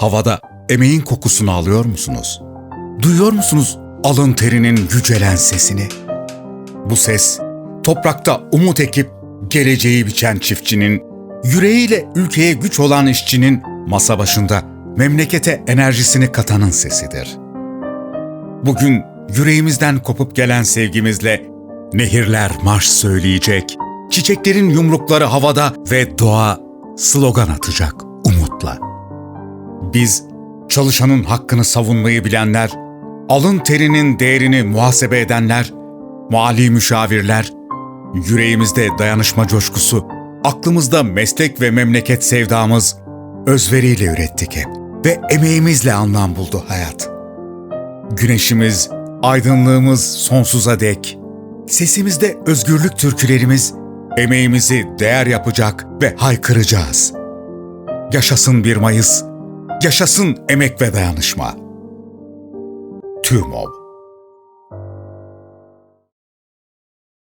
Havada emeğin kokusunu alıyor musunuz? Duyuyor musunuz alın terinin yücelen sesini? Bu ses toprakta umut ekip geleceği biçen çiftçinin, yüreğiyle ülkeye güç olan işçinin masa başında memlekete enerjisini katanın sesidir. Bugün yüreğimizden kopup gelen sevgimizle nehirler marş söyleyecek, çiçeklerin yumrukları havada ve doğa slogan atacak umutla. Biz çalışanın hakkını savunmayı bilenler, alın terinin değerini muhasebe edenler, mali müşavirler, yüreğimizde dayanışma coşkusu, aklımızda meslek ve memleket sevdamız, özveriyle ürettik hep ve emeğimizle anlam buldu hayat. Güneşimiz, aydınlığımız sonsuza dek, sesimizde özgürlük türkülerimiz, emeğimizi değer yapacak ve haykıracağız. Yaşasın 1 Mayıs, yaşasın emek ve dayanışma. TÜRMOB